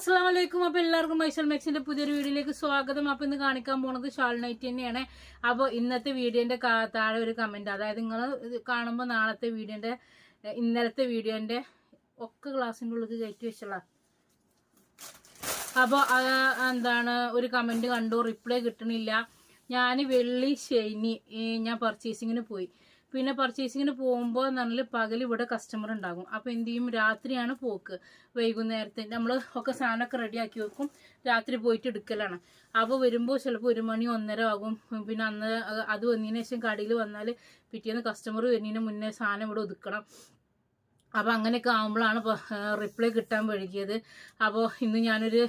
അസ്സാം വലൈക്കും അപ്പൊ എല്ലാവർക്കും മൈസൽ മെക്സിന്റെ പുതിയൊരു വീഡിയോയിലേക്ക് സ്വാഗതം. അപ്പൊ ഇന്ന് കാണിക്കാൻ പോണത് ഷാൾ നൈറ്റ് തന്നെയാണ്. അപ്പോൾ ഇന്നത്തെ വീഡിയോന്റെ കാ- താഴെ ഒരു കമന്റ് അതായത് നിങ്ങൾ കാണുമ്പോൾ നാളത്തെ വീഡിയോന്റെ എഹ്, ഇന്നലത്തെ വീഡിയോന്റെ ഒക്കെ ഗ്ലാസിന്റെ ഉള്ളിൽ കയറ്റി വെച്ചുള്ള അപ്പോൾ എന്താണ് ഒരു കമന്റ് കണ്ടു. റിപ്ലൈ കിട്ടണില്ല. ഞാൻ വെള്ളി ശനി ഞാൻ പർച്ചേസിങ്ങിന് പോയി. പിന്നെ പർച്ചേസിങ്ങിന് പോകുമ്പോൾ നല്ല പകൽ ഇവിടെ കസ്റ്റമർ ഉണ്ടാകും. അപ്പോൾ എന്ത് ചെയ്യും? രാത്രിയാണ് പോക്ക്. വൈകുന്നേരത്തെ നമ്മൾ ഒക്കെ സാധനമൊക്കെ റെഡിയാക്കി വെക്കും. രാത്രി പോയിട്ട് എടുക്കലാണ്. അപ്പോൾ വരുമ്പോൾ ചിലപ്പോൾ ഒരു മണി ഒന്നര ആകും. പിന്നെ അന്ന് അത് വന്നതിന് ശേഷം കടയിൽ വന്നാൽ പിറ്റേന്ന് കസ്റ്റമർ വരുന്നതിന് മുന്നേ സാധനം ഇവിടെ ഒതുക്കണം. അപ്പോൾ അങ്ങനെയൊക്കെ ആകുമ്പോഴാണ് റിപ്ലൈ കിട്ടാൻ വഴുകിയത് അപ്പോൾ ഇന്ന് ഞാനൊരു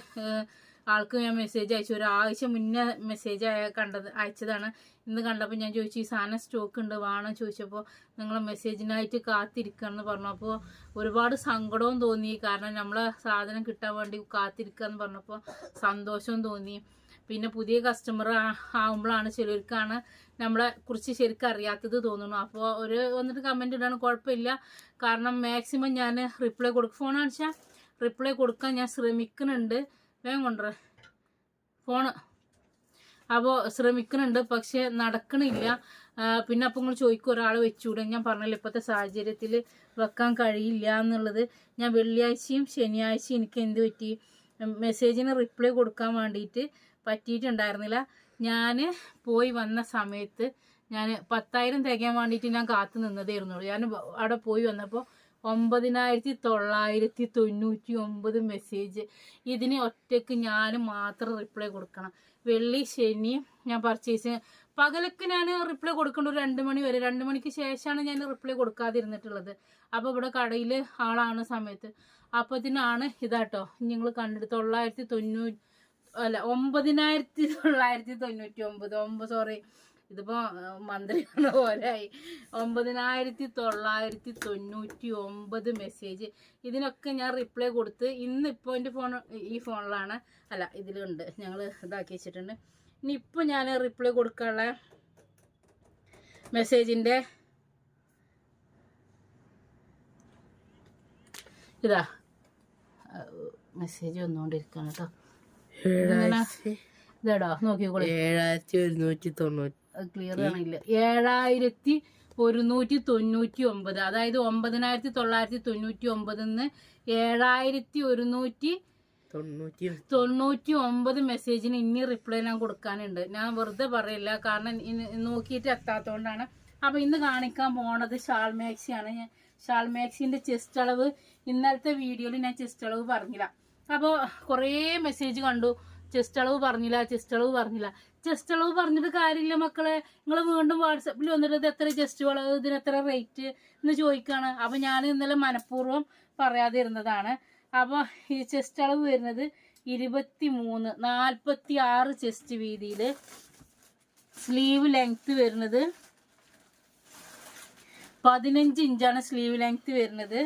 ആൾക്ക് ഞാൻ മെസ്സേജ് അയച്ചു. ഒരാഴ്ച മുന്നേ മെസ്സേജ് കണ്ടത് അയച്ചതാണ്. ഇന്ന് കണ്ടപ്പോൾ ഞാൻ ചോദിച്ചു ഈ സാധനം സ്റ്റോക്ക് ഉണ്ട് വേണം? ചോദിച്ചപ്പോൾ നിങ്ങൾ മെസ്സേജിനായിട്ട് കാത്തിരിക്കുകയെന്ന് പറഞ്ഞു. അപ്പോൾ ഒരുപാട് സങ്കടവും തോന്നി. കാരണം നമ്മളെ സാധനം കിട്ടാൻ വേണ്ടി കാത്തിരിക്കുക എന്ന് പറഞ്ഞപ്പോൾ സന്തോഷവും തോന്നി. പിന്നെ പുതിയ കസ്റ്റമർ ആവുമ്പോഴാണ് ചിലർക്കാണ് നമ്മളെ കുറിച്ച് ശരിക്കും അറിയാത്തത് തോന്നുന്നു. അപ്പോൾ ഒരു വന്നിട്ട് കമന്റ് ഇടാണ് കുഴപ്പമില്ല. കാരണം മാക്സിമം ഞാൻ റിപ്ലൈ കൊടുക്കും ഫോൺ വെച്ചാൽ റിപ്ലൈ കൊടുക്കാൻ ഞാൻ ശ്രമിക്കുന്നുണ്ട്. വേഗം കൊണ്ടുവരേ. ഫോണ്. അപ്പോൾ ശ്രമിക്കുന്നുണ്ട് പക്ഷെ നടക്കണില്ല. പിന്നെ അപ്പം നിങ്ങൾ ചോദിക്കും ഒരാൾ വെച്ചുകൂടെ ഞാൻ പറഞ്ഞല്ലോ ഇപ്പോഴത്തെ സാഹചര്യത്തിൽ വെക്കാൻ കഴിയില്ല എന്നുള്ളത്. ഞാൻ വെള്ളിയാഴ്ചയും ശനിയാഴ്ചയും എനിക്ക് എന്ത് പറ്റി? മെസ്സേജിന് റിപ്ലൈ കൊടുക്കാൻ വേണ്ടിയിട്ട് പറ്റിയിട്ടുണ്ടായിരുന്നില്ല. ഞാൻ പോയി വന്ന സമയത്ത് ഞാൻ പത്തായിരം തികയാൻ വേണ്ടിയിട്ട് ഞാൻ കാത്തു നിന്നതായിരുന്നു ഞാൻ അവിടെ പോയി വന്നപ്പോൾ ഒമ്പതിനായിരത്തി തൊള്ളായിരത്തി തൊണ്ണൂറ്റി ഒമ്പത് മെസ്സേജ് ഇതിന് ഒറ്റയ്ക്ക് ഞാൻ മാത്രം റിപ്ലൈ കൊടുക്കണം. വെള്ളി ശനി ഞാൻ പർച്ചേസ് പകലൊക്കെ ഞാൻ റിപ്ലൈ കൊടുക്കേണ്ട. ഒരു രണ്ട് മണി വരെ. രണ്ട് മണിക്ക് ശേഷമാണ് ഞാൻ റിപ്ലൈ കൊടുക്കാതിരുന്നിട്ടുള്ളത്. അപ്പോൾ ഇവിടെ കടയിൽ ആളാണ് സമയത്ത്. അപ്പത്തിനാണ് ഇതാട്ടോ. നിങ്ങൾ കണ്ടിട്ട് തൊള്ളായിരത്തി തൊണ്ണൂറ്റി അല്ല ഒമ്പതിനായിരത്തി തൊള്ളായിരത്തി തൊണ്ണൂറ്റി ഒമ്പത് ഒമ്പത് സോറി ഇതിപ്പോ മന്ത്രി പറഞ്ഞ പോലെയായി. ഒമ്പതിനായിരത്തി തൊള്ളായിരത്തി തൊണ്ണൂറ്റി ഒമ്പത് മെസ്സേജ് ഇതിനൊക്കെ ഞാൻ റിപ്ലൈ കൊടുത്ത് ഇന്ന് ഇപ്പോൾ എന്റെ ഫോൺ ഈ ഫോണിലാണ് അല്ല ഇതിലുണ്ട്. ഞങ്ങൾ ഇതാക്കി വെച്ചിട്ടുണ്ട്. ഇനി ഇപ്പോൾ ഞാൻ റിപ്ലൈ കൊടുക്കാനുള്ള മെസ്സേജിന്റെ ഇതാ. മെസ്സേജ് വന്നുകൊണ്ടിരിക്കുകയാണ് കേട്ടോ ഇതാടോ നോക്കിക്കോളൂ. ഏഴായിരത്തി ഒരുന്നൂറ്റി തൊണ്ണൂറ്റി ക്ലിയർ കാണില്ല. ഏഴായിരത്തി ഒരുന്നൂറ്റി തൊണ്ണൂറ്റി ഒമ്പത്. അതായത് ഒമ്പതിനായിരത്തി തൊള്ളായിരത്തി തൊണ്ണൂറ്റി ഒമ്പതിന്ന് ഏഴായിരത്തി ഒരുന്നൂറ്റി തൊണ്ണൂറ്റി ഒമ്പത് മെസ്സേജിന് ഇനി റിപ്ലൈ ഞാൻ കൊടുക്കാനുണ്ട്. ഞാൻ വെറുതെ പറയില്ല. കാരണം നോക്കിയിട്ട് എത്താത്തതുകൊണ്ടാണ് അപ്പൊ ഇന്ന് കാണിക്കാൻ പോണത് ഷാൾമാക്സിയാണ് ഷാൾമാക്സിന്റെ ചെസ്റ്റ് അളവ് ഇന്നലത്തെ വീഡിയോയിൽ ഞാൻ ചെസ്റ്റ് അളവ് പറഞ്ഞില്ല. അപ്പോൾ കുറേ മെസ്സേജ് കണ്ടു. ചെസ്റ്റ് അളവ് പറഞ്ഞില്ല ചെസ്റ്റ് അളവ് പറഞ്ഞില്ല. ചെസ്റ്റ് അളവ് പറഞ്ഞിട്ട് കാര്യമില്ല മക്കളെ. നിങ്ങൾ വീണ്ടും വാട്സപ്പിൽ വന്നിട്ട് എത്ര ചെസ്റ്റ് അളവ് ഇതിന് എത്ര റേറ്റ് എന്ന് ചോദിക്കുകയാണ് അപ്പം ഞാൻ ഇന്നലെ മനഃപൂർവം പറയാതെ ഇരുന്നതാണ്. അപ്പോൾ ഈ ചെസ്റ്റ് അളവ് വരുന്നത് ഇരുപത്തി മൂന്ന് നാൽപ്പത്തി ആറ് ചെസ്റ്റ് വീതിയിൽ സ്ലീവ് ലെങ്ത് വരുന്നത് പതിനഞ്ച് ഇഞ്ചാണ് സ്ലീവ് ലെങ്ത് വരുന്നത്.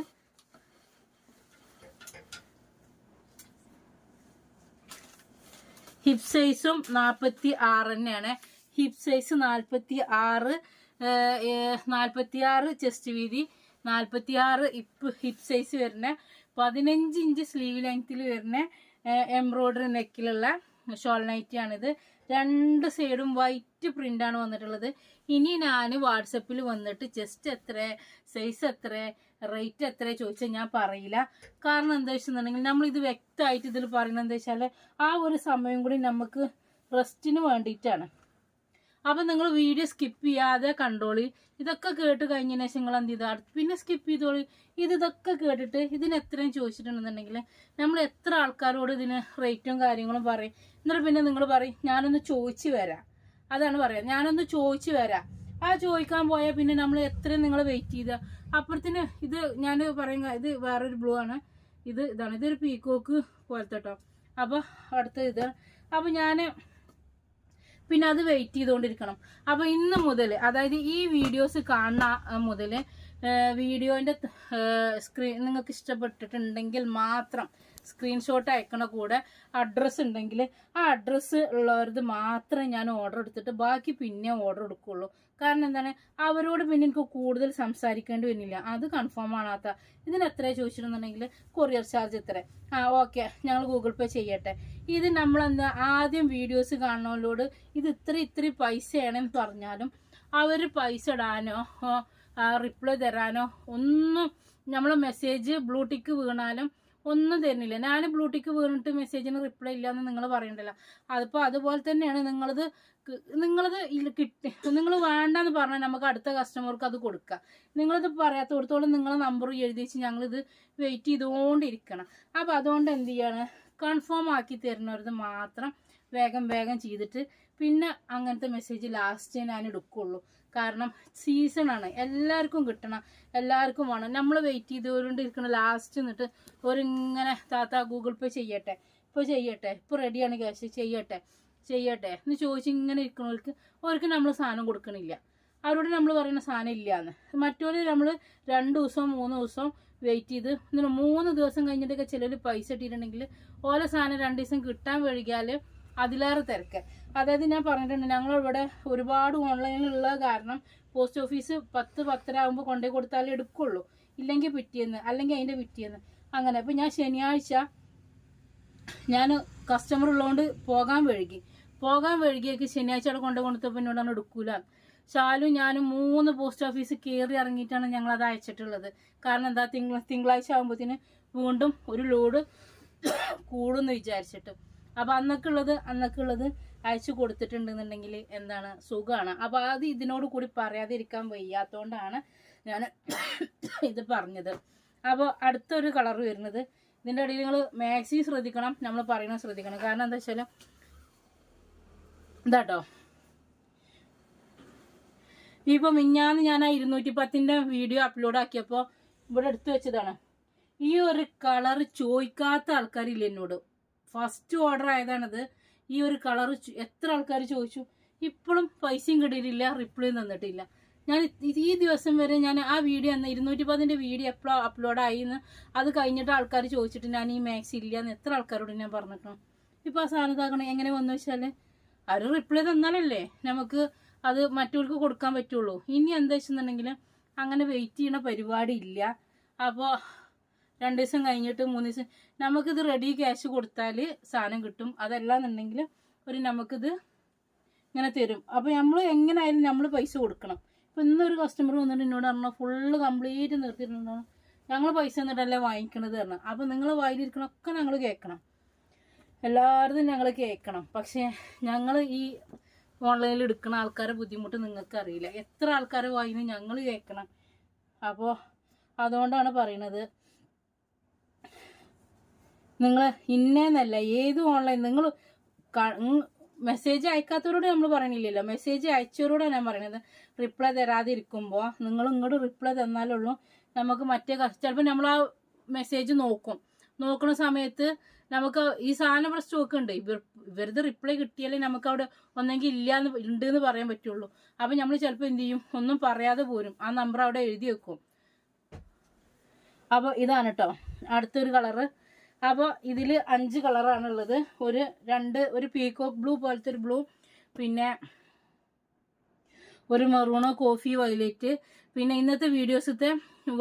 ഹിപ്പ് സൈസും നാൽപ്പത്തി ആറ് തന്നെയാണ്. ഹിപ് സൈസ് നാൽപ്പത്തി ആറ് നാൽപ്പത്തി ആറ് ചെസ്റ്റ് വീതി നാൽപ്പത്തി ആറ് ഇപ്പ് ഹിപ് സൈസ് വരുന്ന പതിനഞ്ച് ഇഞ്ച് സ്ലീവ് ലെങ്ത്തിൽ വരുന്ന എംബ്രോയ്ഡറി നെക്കിലുള്ള ഷോൾ നൈറ്റി ആണിത് രണ്ട് സൈഡും വൈറ്റ് പ്രിന്റാണ് വന്നിട്ടുള്ളത്. ഇനി ഞാൻ വാട്സപ്പിൽ വന്നിട്ട് ജസ്റ്റ് എത്ര സൈസ് എത്ര റേറ്റ് എത്ര ചോദിച്ചാൽ ഞാൻ പറയില്ല. കാരണം എന്താ വെച്ചിട്ടുണ്ടെങ്കിൽ നമ്മൾ ഇത് വ്യക്തമായിട്ട് ഇതിൽ പറയുന്നത് എന്താ വെച്ചാൽ ആ ഒരു സമയം കൂടി നമുക്ക് റെസ്റ്റിന് വേണ്ടിയിട്ടാണ്. അപ്പം നിങ്ങൾ വീഡിയോ സ്കിപ്പ് ചെയ്യാതെ കണ്ടോളി. ഇതൊക്കെ കേട്ട് കഴിഞ്ഞതിന് ശേഷം നിങ്ങൾ എന്ത് ചെയ്താൽ പിന്നെ സ്കിപ്പ് ചെയ്തോളി. ഇത് ഇതൊക്കെ കേട്ടിട്ട് ഇതിന് എത്രയും ചോദിച്ചിട്ടുണ്ടെന്നുണ്ടെങ്കിൽ നമ്മൾ എത്ര ആൾക്കാരോട് ഇതിന് റേറ്റും കാര്യങ്ങളും പറയും. എന്നിട്ട് പിന്നെ നിങ്ങൾ പറയും ഞാനൊന്ന് ചോദിച്ചു വരാം. അതാണ് പറയാ ഞാനൊന്ന് ചോദിച്ചു വരാം. ആ ചോദിക്കാൻ പോയാൽ പിന്നെ നമ്മൾ എത്രയും നിങ്ങൾ വെയിറ്റ് ചെയ്ത. അപ്പുറത്തിന് ഇത് ഞാൻ പറയുക ഇത് വേറൊരു ബ്ലൂ ആണ്. ഇത് ഇതാണ്. ഇതൊരു പീക്കോക്ക് പോലത്തെ കേട്ടോ അപ്പോൾ അടുത്ത ഇത്. അപ്പോൾ ഞാൻ പിന്നെ അത് വെയിറ്റ് ചെയ്തുകൊണ്ടിരിക്കണം അപ്പോൾ ഇന്ന് മുതൽ അതായത് ഈ വീഡിയോസ് കാണുന്ന മുതൽ വീഡിയോന്റെ സ്ക്രീൻ നിങ്ങൾക്ക് ഇഷ്ടപ്പെട്ടിട്ടുണ്ടെങ്കിൽ മാത്രം സ്ക്രീൻഷോട്ട് അയക്കണ കൂടെ അഡ്രസ്സ് ഉണ്ടെങ്കിൽ ആ അഡ്രസ്സ് ഉള്ളവരത് മാത്രമേ ഞാൻ ഓർഡർ എടുത്തിട്ട് ബാക്കി പിന്നെ ഓർഡർ എടുക്കുള്ളൂ. കാരണം എന്താണ്? അവരോട് പിന്നെ എനിക്ക് കൂടുതൽ സംസാരിക്കേണ്ടി വരുന്നില്ല. അത് കൺഫേം ആണാത്ത. ഇതിന് എത്ര ചോദിച്ചിട്ടുണ്ടെങ്കിൽ കൊറിയർ ചാർജ് എത്ര ആ ഓക്കെ ഞങ്ങൾ ഗൂഗിൾ പേ ചെയ്യട്ടെ. ഇത് നമ്മളെന്താ? ആദ്യം വീഡിയോസ് കാണുന്നവരോട് ഇത് ഇത്ര ഇത്ര പൈസയാണെന്ന് പറഞ്ഞാലും അവർ പൈസ ഇടാനോ റിപ്ലൈ തരാനോ ഒന്നും നമ്മളെ മെസ്സേജ് ബ്ലൂടിക്ക് വീണാലും ഒന്നും തരുന്നില്ല. ഞാൻ ബ്ലൂടിക്ക് വീണിട്ട് മെസ്സേജിന് റിപ്ലൈ ഇല്ല എന്ന് നിങ്ങൾ പറയണ്ടല്ലോ. അതിപ്പോൾ അതുപോലെ തന്നെയാണ് നിങ്ങളത് നിങ്ങളത് കിട്ടി നിങ്ങൾ വേണ്ടെന്ന് പറഞ്ഞാൽ നമുക്ക് അടുത്ത കസ്റ്റമർക്ക് അത് കൊടുക്കാം. നിങ്ങളിത് പറയാത്തോടത്തോളം നിങ്ങളെ നമ്പർ എഴുതി വെച്ച് ഞങ്ങളിത് വെയിറ്റ് ചെയ്തുകൊണ്ടിരിക്കണം അപ്പോൾ അതുകൊണ്ട് എന്ത് ചെയ്യാണ്? കൺഫേം ആക്കി തരുന്നവരത് മാത്രം വേഗം വേഗം ചെയ്തിട്ട് പിന്നെ അങ്ങനത്തെ മെസ്സേജ് ലാസ്റ്റ് ഞാൻ എടുക്കുള്ളൂ. കാരണം സീസണാണ് എല്ലാവർക്കും കിട്ടണം. എല്ലാവർക്കും വേണം. നമ്മൾ വെയിറ്റ് ചെയ്തുകൊണ്ടിരിക്കണം ലാസ്റ്റ് എന്നിട്ട് ഒരിങ്ങനെ താത്ത ഗൂഗിൾ പേ ചെയ്യട്ടെ. ഇപ്പൊ ചെയ്യട്ടെ. ഇപ്പൊ റെഡിയാണ് ക്യാഷ് ചെയ്യട്ടെ. ചെയ്യട്ടെ. എന്ന് ചോദിച്ച് ഇങ്ങനെ ഇരിക്കുന്നവർക്ക് അവർക്ക് നമ്മൾ സാധനം കൊടുക്കണില്ല. അവരോട് നമ്മൾ പറയുന്ന സാധനം ഇല്ല എന്ന് മറ്റൊരു നമ്മൾ രണ്ട് ദിവസം മൂന്ന് ദിവസം വെയിറ്റ് ചെയ്ത് എന്നിട്ട് മൂന്ന് ദിവസം കഴിഞ്ഞിട്ടൊക്കെ ചിലർ പൈസ ഇട്ടിട്ടുണ്ടെങ്കിൽ ഓരോ സാധനം രണ്ട് ദിവസം കിട്ടാൻ വൈകിയാൽ അതിലേറെ തിരക്ക്. അതായത് ഞാൻ പറഞ്ഞിട്ടുണ്ട് ഞങ്ങളിവിടെ ഒരുപാട് ഓൺലൈനിലുള്ള കാരണം പോസ്റ്റ് ഓഫീസ് പത്ത് പത്തര ആകുമ്പോൾ കൊണ്ടേ കൊടുത്താലേ എടുക്കുള്ളൂ. ഇല്ലെങ്കിൽ പിറ്റേന്ന് അല്ലെങ്കിൽ അതിന്റെ പിറ്റേന്ന്. അങ്ങനെ. അപ്പോൾ ഞാൻ ശനിയാഴ്ച ഞാൻ കസ്റ്റമർ ഉള്ളതുകൊണ്ട് പോകാൻ വഴുകി. പോകാൻ വഴുകിയേക്ക് ശനിയാഴ്ച അവിടെ കൊണ്ടു കൊടുത്തപ്പോൾ എന്നോടാണ് എടുക്കൂല. ശാലും ഞാനും മൂന്ന് പോസ്റ്റ് ഓഫീസ് കയറി ഇറങ്ങിയിട്ടാണ് ഞങ്ങൾ അത് അയച്ചിട്ടുള്ളത്. കാരണം എന്താ തിങ്കൾ തിങ്കളാഴ്ച ആകുമ്പോഴത്തേന് വീണ്ടും ഒരു ലോഡ് കൂടുമെന്ന് വിചാരിച്ചിട്ട്. അപ്പം അന്നൊക്കെ ഉള്ളത് അന്നൊക്കെ ഉള്ളത് അയച്ചു കൊടുത്തിട്ടുണ്ടെന്നുണ്ടെങ്കിൽ എന്താണ് സുഖമാണ് അപ്പോൾ അത് ഇതിനോട് കൂടി പറയാതിരിക്കാൻ വയ്യാത്തതുകൊണ്ടാണ് ഞാൻ ഇത് പറഞ്ഞത്. അപ്പോൾ അടുത്തൊരു കളർ വരുന്നത്. ഇതിന്റെ ഇടയിൽ നിങ്ങൾ മാക്സി ശ്രദ്ധിക്കണം നമ്മൾ പറയണത് ശ്രദ്ധിക്കണം. കാരണം എന്താ വെച്ചാൽ ഇതാട്ടോ. ഇപ്പൊ മിഞ്ഞാന്ന് ഞാൻ ആ ഇരുന്നൂറ്റി പത്തിന്റെ വീഡിയോ അപ്ലോഡ് ആക്കിയപ്പോൾ ഇവിടെ എടുത്തു വെച്ചതാണ്. ഈ ഒരു കളർ ചോദിക്കാത്ത ആൾക്കാരില്ല എന്നോട്. ഫസ്റ്റ് ഓർഡർ ആയതാണത്. ഈ ഒരു കളർ എത്ര ആൾക്കാർ ചോദിച്ചു. ഇപ്പോഴും പൈസയും കിട്ടിയിട്ടില്ല റിപ്ലൈ തന്നിട്ടില്ല. ഞാൻ ഈ ദിവസം വരെ ഞാൻ ആ വീഡിയോ എന്ന് ഇരുന്നൂറ്റി പതിന്റെ വീഡിയോ എപ്പോഴും അപ്ലോഡ് ആയിന്ന്. അത് കഴിഞ്ഞിട്ട് ആൾക്കാർ ചോദിച്ചിട്ട് ഞാൻ ഈ മാക്സ് ഇല്ല എന്ന് എത്ര ആൾക്കാരോട് ഞാൻ പറഞ്ഞിട്ടുണ്ട് ഇപ്പം ആ സാധനം ഇതാക്കണം എങ്ങനെ വന്നു വെച്ചാൽ അവർ റിപ്ലൈ തന്നാലല്ലേ നമുക്ക് അത് മറ്റുള്ളവർക്ക് കൊടുക്കാൻ പറ്റുള്ളൂ. ഇനി എന്താ വെച്ചെന്നുണ്ടെങ്കിൽ അങ്ങനെ വെയിറ്റ് ചെയ്യണ പരിപാടി ഇല്ല. അപ്പോൾ രണ്ട് ദിവസം കഴിഞ്ഞിട്ട് മൂന്ന് ദിവസം നമുക്കിത് റെഡി ക്യാഷ് കൊടുത്താൽ സാധനം കിട്ടും. അതല്ല എന്നുണ്ടെങ്കിൽ ഒരു നമുക്കിത് ഇങ്ങനെ തരും. അപ്പോൾ നമ്മൾ എങ്ങനെയായാലും നമ്മൾ പൈസ കൊടുക്കണം. ഇപ്പം ഇന്നൊരു കസ്റ്റമർ വന്നിട്ട് എന്നോട് പറഞ്ഞു ഫുള്ള് കംപ്ലീറ്റ് നിർത്തിയിട്ടുണ്ടോ ഞങ്ങൾ പൈസ എന്നിട്ടല്ലേ വാങ്ങിക്കണത് തരണം അപ്പോൾ നിങ്ങൾ വായിലിരിക്കണമൊക്കെ ഞങ്ങൾ കേൾക്കണം എല്ലാവരും ഞങ്ങൾ കേൾക്കണം പക്ഷേ ഞങ്ങൾ ഈ ഓൺലൈനിൽ എടുക്കുന്ന ആൾക്കാരെ ബുദ്ധിമുട്ട് നിങ്ങൾക്ക് അറിയില്ല എത്ര ആൾക്കാരെ വായിന്ന് ഞങ്ങൾ കേൾക്കണം അപ്പോൾ അതുകൊണ്ടാണ് പറയണത്. നിങ്ങൾ ഇന്നേന്നല്ല ഏത് ഓൺലൈൻ നിങ്ങൾ മെസ്സേജ് അയക്കാത്തവരോട് നമ്മൾ പറയണില്ലല്ലോ. മെസ്സേജ് അയച്ചവരോടാണ് ഞാൻ പറയണത്. റിപ്ലൈ തരാതിരിക്കുമ്പോൾ നിങ്ങൾ ഇങ്ങോട്ട് റിപ്ലൈ തന്നാലുള്ളൂ നമുക്ക് മറ്റേ ചിലപ്പോൾ നമ്മൾ ആ മെസ്സേജ് നോക്കും. നോക്കുന്ന സമയത്ത് നമുക്ക് ഈ സാധനം ഇവിടെ സ്റ്റോക്ക് ഉണ്ട്. ഇവർ ഇവരുടെ റിപ്ലൈ കിട്ടിയാലേ നമുക്ക് അവിടെ ഒന്നെങ്കിൽ ഇല്ല ഉണ്ട് എന്ന് പറയാൻ പറ്റുള്ളൂ. അപ്പം നമ്മൾ ചിലപ്പോൾ എന്ത് ചെയ്യും? ഒന്നും പറയാതെ പോരും. ആ നമ്പർ അവിടെ എഴുതി വെക്കും. അപ്പോൾ ഇതാണ് കേട്ടോ അടുത്തൊരു കളറ് അപ്പോൾ ഇതിൽ അഞ്ച് കളറാണുള്ളത്. ഒരു രണ്ട് ഒരു പീക്കോക്ക് ബ്ലൂ പോലത്തെ ഒരു ബ്ലൂ പിന്നെ ഒരു മെറൂണോ കോഫി വയലറ്റ് പിന്നെ ഇന്നത്തെ വീഡിയോസത്തെ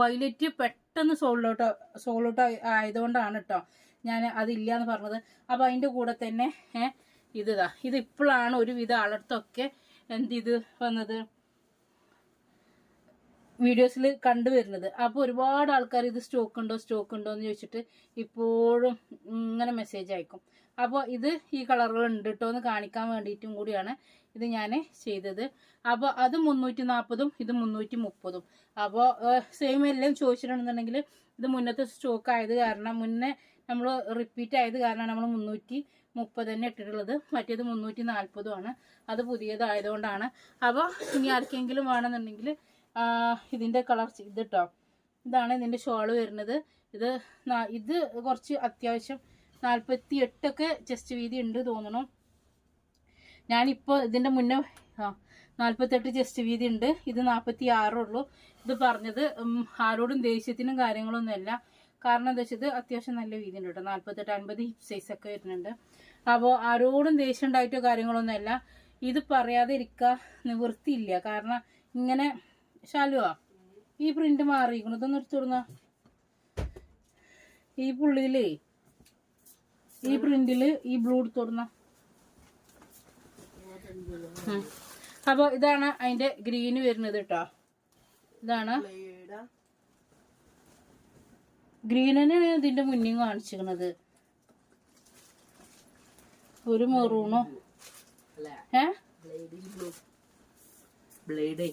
വയലറ്റ് പെട്ടെന്ന് സോൾഡൗട്ട് സോൾഡൗട്ട് ആയതുകൊണ്ടാണ് കേട്ടോ ഞാൻ അതില്ല എന്ന് പറഞ്ഞത്. അപ്പോൾ അതിന്റെ കൂടെ തന്നെ ഇതാ ഇത്. ഇപ്പോഴാണ് ഒരുവിധ ആളടുത്തൊക്കെ എന്ത് ഇത് വന്നത്? വീഡിയോസിൽ കണ്ടുവരുന്നത് അപ്പോൾ ഒരുപാട് ആൾക്കാർ ഇത് സ്റ്റോക്ക് ഉണ്ടോ സ്റ്റോക്ക് ഉണ്ടോ എന്ന് ചോദിച്ചിട്ട് ഇപ്പോഴും ഇങ്ങനെ മെസ്സേജ് അയക്കും. അപ്പോൾ ഇത് ഈ കളറുകൾ ഉണ്ട് കേട്ടോ എന്ന് കാണിക്കാൻ വേണ്ടിയിട്ടും കൂടിയാണ് ഇത് ഞാൻ ചെയ്തത്. അപ്പോൾ അത് മുന്നൂറ്റി നാൽപ്പതും ഇത് മുന്നൂറ്റി മുപ്പതും അപ്പോൾ സെയിം എല്ലാം ചോദിച്ചിട്ടുണ്ടെന്നുണ്ടെങ്കിൽ ഇത് മുന്നത്തെ സ്റ്റോക്ക് ആയത് കാരണം മുന്നേ നമ്മൾ റിപ്പീറ്റ് ആയത് കാരണം നമ്മൾ മുന്നൂറ്റി മുപ്പത് തന്നെ ഇട്ടിട്ടുള്ളത്. മറ്റേത് മുന്നൂറ്റി നാൽപ്പതുമാണ് അത് പുതിയതായതുകൊണ്ടാണ് അപ്പോൾ ഇനി ആർക്കെങ്കിലും വേണമെന്നുണ്ടെങ്കിൽ ഇതിന്റെ കളർ ഇത് കേട്ടോ ഇതാണ് ഇതിന്റെ ഷോൾ വരുന്നത്. ഇത് ഇത് കുറച്ച് അത്യാവശ്യം നാൽപ്പത്തി എട്ടൊക്കെ ചെസ്റ്റ് വീതി ഉണ്ട് തോന്നണു. ഞാനിപ്പോൾ ഇതിന്റെ മുന്നേ ആ നാൽപ്പത്തെട്ട് ചെസ്റ്റ് വീതി ഉണ്ട്. ഇത് നാൽപ്പത്തി ആറുള്ളൂ ഇത് പറഞ്ഞത് ആരോടും ദേഷ്യത്തിനും കാര്യങ്ങളൊന്നുമല്ല. കാരണം എന്താ വെച്ചാൽ ഇത് അത്യാവശ്യം നല്ല വീതി ഉണ്ട് കേട്ടോ നാൽപ്പത്തെട്ട് അൻപത് ഹിപ് സൈസ് ഒക്കെ വരുന്നുണ്ട്. അപ്പോൾ ആരോടും ദേഷ്യം ഉണ്ടായിട്ടോ കാര്യങ്ങളൊന്നുമല്ല. ഇത് പറയാതെ ഇരിക്കുക നിവൃത്തിയില്ല. കാരണം ഇങ്ങനെ ശാലുവാ? ഈ പ്രിന്റ് മാറിയിരിക്കണം ഇതൊന്നും എടുത്തു കൊടുന്ന. ഈ പുള്ളിയിലേ ഈ പ്രിന്റിൽ ഈ ബ്ലൂ എടുത്തു കൊടുന്ന. അപ്പോൾ ഇതാണ് അതിന്റെ ഗ്രീന് വരുന്നത് കേട്ടോ ഇതാണ്. ഗ്രീൻ തന്നെയാണ് ഇതിന്റെ മുന്നിൽ കാണിച്ചിരിക്കുന്നത്. ഒരു മെറൂണോ ഏ? ബ്ലേഡ്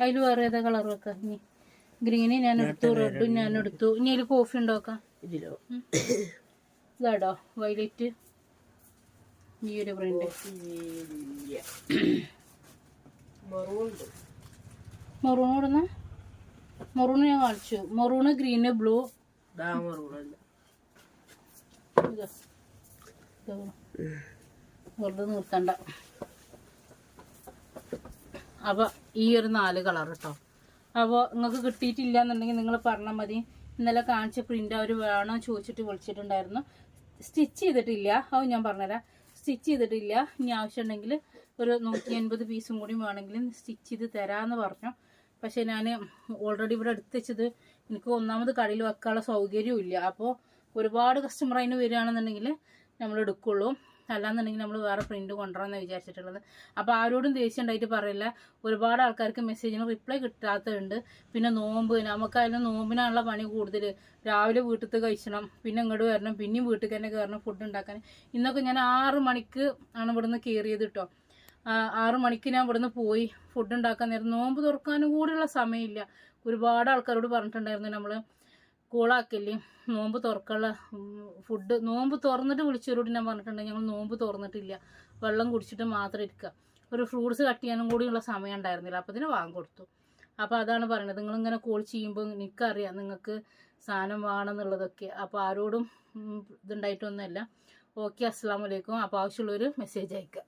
അതിൽ വേറെ ഏതാ കളർ വെക്കാം? ഇനി ഗ്രീന് ഞാൻ എടുത്തു റെഡും ഞാൻ എടുത്തു. ഇനി അതിൽ കോഫി ഉണ്ടാക്കാം. ഇതിലോ? ഇതാടോ വൈലറ്റ് ഈ ഒരു പ്രിന്റ് മെറൂൺ ഇടുന്ന മെറൂൺ ഞാൻ കാണിച്ചു. Maroon green blue. വെറുതെ നിർത്തണ്ട. അപ്പൊ ഈ ഒരു നാല് കളർ കേട്ടോ അപ്പോൾ നിങ്ങൾക്ക് കിട്ടിയിട്ടില്ല എന്നുണ്ടെങ്കിൽ നിങ്ങൾ പറഞ്ഞാൽ മതി. ഇന്നലെ കാണിച്ച പ്രിന്റ് അവർ വേണോ ചോദിച്ചിട്ട് വിളിച്ചിട്ടുണ്ടായിരുന്നു. സ്റ്റിച്ച് ചെയ്തിട്ടില്ല. അത് ഞാൻ പറഞ്ഞുതരാം. സ്റ്റിച്ച് ചെയ്തിട്ടില്ല. ഇനി ആവശ്യമുണ്ടെങ്കിൽ ഒരു നൂറ്റി അൻപത് പീസും കൂടി വേണമെങ്കിൽ സ്റ്റിച്ച് ചെയ്ത് തരാമെന്ന് പറഞ്ഞു. പക്ഷേ ഞാൻ ഓൾറെഡി ഇവിടെ എടുത്ത് വെച്ചത് എനിക്ക് ഒന്നാമത് കടയിൽ വെക്കാനുള്ള സൗകര്യവും ഇല്ല. അപ്പോൾ ഒരുപാട് കസ്റ്റമർ അതിന് വരികയാണെന്നുണ്ടെങ്കിൽ നമ്മൾ എടുക്കുള്ളൂ. അല്ലാന്നുണ്ടെങ്കിൽ നമ്മൾ വേറെ പ്രിന്റ് കൊണ്ടുവരാമെന്ന് വിചാരിച്ചിട്ടുള്ളത്. അപ്പോൾ ആരോടും ദേഷ്യം ഉണ്ടായിട്ട് പറയില്ല. ഒരുപാട് ആൾക്കാർക്ക് മെസ്സേജിന് റിപ്ലൈ കിട്ടാത്തതുണ്ട്. പിന്നെ നോമ്പ് നമുക്കായാലും നോമ്പിനാണുള്ള പണി കൂടുതൽ രാവിലെ വീട്ടിൽ കഴിച്ചണം പിന്നെ ഇങ്ങോട്ട് വരണം പിന്നെയും വീട്ടിൽ തന്നെ കയറണം ഫുഡ് ഉണ്ടാക്കാൻ. ഇന്നൊക്കെ ഞാൻ ആറ് മണിക്ക് ആണ് ഇവിടുന്ന് കയറിയത് കേട്ടോ ആറ് മണിക്ക് ഞാൻ ഇവിടുന്ന് പോയി ഫുഡ് ഉണ്ടാക്കാൻ നേരം. നോമ്പ് തുറക്കാനും കൂടിയുള്ള സമയമില്ല. ഒരുപാട് ആൾക്കാരോട് പറഞ്ഞിട്ടുണ്ടായിരുന്നു നമ്മൾ കൂളാക്കല്ലേ നോമ്പ് തുറക്കുള്ള ഫുഡ് നോമ്പ് തുറന്നിട്ട് വിളിച്ചവരോട് ഞാൻ പറഞ്ഞിട്ടുണ്ട് ഞങ്ങൾ നോമ്പ് തുറന്നിട്ടില്ല. വെള്ളം കുടിച്ചിട്ട് മാത്രം ഇരിക്കുക ഒരു ഫ്രൂട്ട്സ് കട്ട് ചെയ്യാനും കൂടിയുള്ള സമയം ഉണ്ടായിരുന്നില്ല. അപ്പം ഇതിന് വാങ്ങി കൊടുത്തു. അപ്പോൾ അതാണ് പറയുന്നത് നിങ്ങളിങ്ങനെ കോൾ ചെയ്യുമ്പോൾ എനിക്കറിയാം നിങ്ങൾക്ക് സാധനം വേണമെന്നുള്ളതൊക്കെ. അപ്പോൾ ആരോടും ഇതുണ്ടായിട്ടൊന്നുമല്ല. ഓക്കെ അസ്സാം വലൈക്കും അപ്പോൾ ആവശ്യമുള്ളൊരു മെസ്സേജ് അയക്കുക